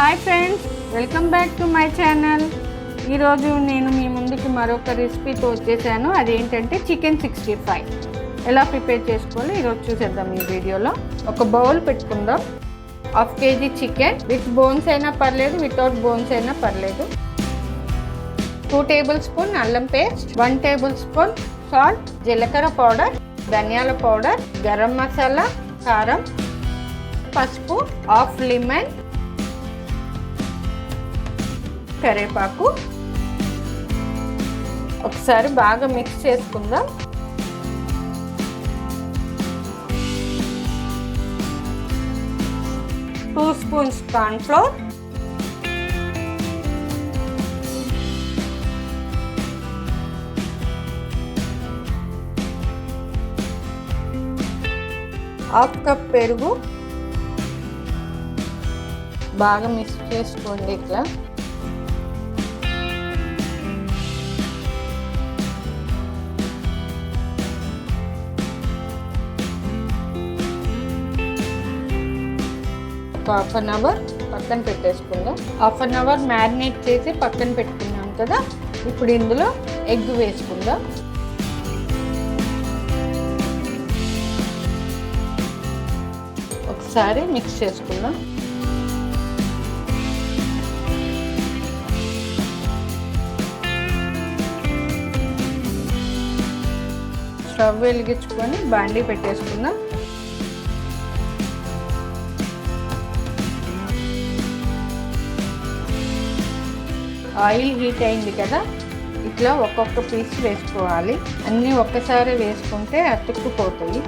Hi friends welcome back to my channel. ఈరోజు నేను మీ ముందుకి మరొక రెసిపీతో వచ్చేసాను అదేంటంటే చికెన్ సిక్స్టీ ఫైవ్. ఎలా ప్రిపేర్ చేసుకోవాలో ఈరోజు చూసేద్దాం ఈ వీడియోలో. ఒక బౌల్ పెట్టుకుందాం. Half KG chicken. With bones అయినా పర్లేదు వితౌట్ బోన్స్ అయినా పర్లేదు. టూ టేబుల్ స్పూన్ అల్లం పేస్ట్. One tablespoon salt. జీలకర్ర పౌడర్. ధనియాల పౌడర్. గరం మసాలా. కారం. పసుపు. Half lemon. కరివేపాకు. ఒకసారి బాగా మిక్స్ చేసుకుందాం. Two spoons cornflour half cup పెరుగు. బాగా మిక్స్ చేసుకోండి ఇట్లా. ఒక హాఫ్ అన్ అవర్ పక్కన పెట్టేసుకుందాం. హాఫ్ అన్ అవర్ మ్యారినేట్ చేసి పక్కన పెట్టుకున్నాం కదా ఇప్పుడు ఇందులో ఎగ్ వేసుకుందాం. ఒకసారి మిక్స్ చేసుకుందాం. స్టవ్ వెలిగించుకొని బాండీ పెట్టేసుకుందాం. ఆయిల్ హీట్ అయింది కదా ఇట్లా ఒక్కొక్క పీస్ వేసుకోవాలి. అన్నీ ఒక్కసారి వేసుకుంటే అతుక్కుపోతాయి.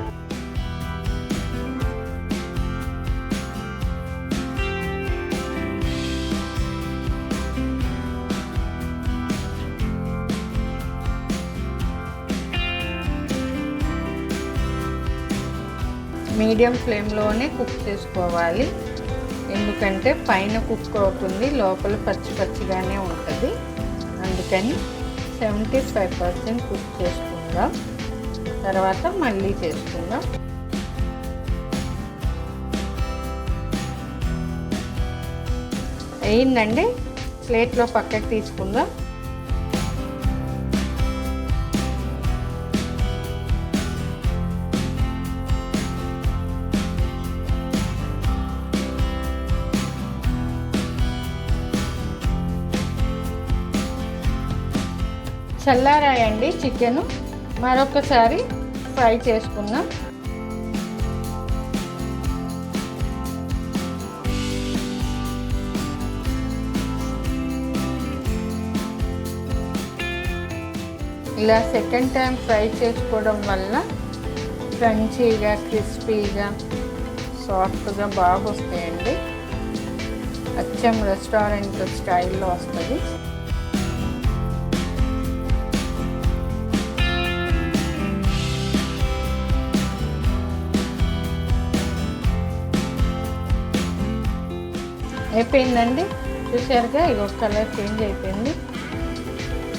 మీడియం ఫ్లేమ్లోనే కుక్ చేసుకోవాలి. ఎందుకంటే పైన కుక్ అవుతుంది లోపల పచ్చి పచ్చిగానే ఉంటుంది. అందుకని సెవెంటీ ఫైవ్ పర్సెంట్ కుక్ చేసుకుందాం. తర్వాత మళ్ళీ చేసుకుందాం. అయిందండి ప్లేట్లో పక్కకి తీసుకుందాం. చల్లారాయండి చికెన్. మరొకసారి ఫ్రై చేసుకుందాం. ఇలా సెకండ్ టైం ఫ్రై చేసుకోవడం వల్ల క్రంచీగా క్రిస్పీగా సాఫ్ట్గా బాగా వస్తాయండి అచ్చం రెస్టారెంట్ స్టైల్లో వస్తుంది. అయిపోయిందండి. చూసారుగా ఒక కలర్ చేంజ్ అయిపోయింది.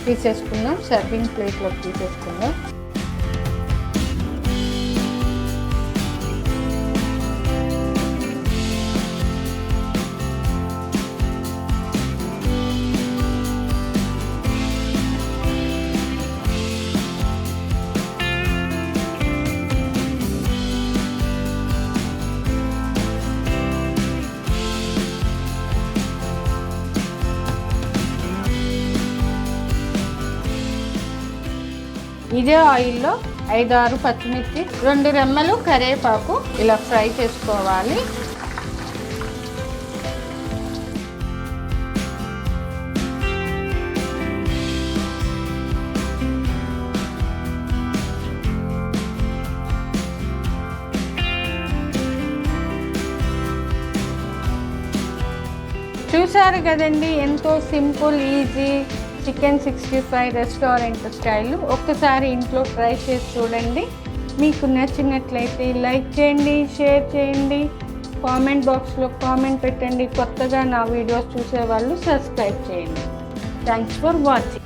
తీసేసుకుందాం సర్వింగ్ ప్లేట్లోకి తీసేసుకుందాం ఇదే ఆయిల్లో ఐదారు పచ్చిమిర్చి రెండు రెమ్మలు కరివేపాకు ఇలా ఫ్రై చేసుకోవాలి. చూసారు కదండి ఎంతో simple easy. Chicken sixty five restaurant style ఒక్కసారి ఇంట్లో ట్రై చేసి చూడండి. మీకు నచ్చినట్లయితే లైక్ చేయండి షేర్ చేయండి. కామెంట్ బాక్స్లో కామెంట్ పెట్టండి. కొత్తగా నా వీడియోస్ చూసేవాళ్ళు సబ్స్క్రైబ్ చేయండి. Thanks for watching.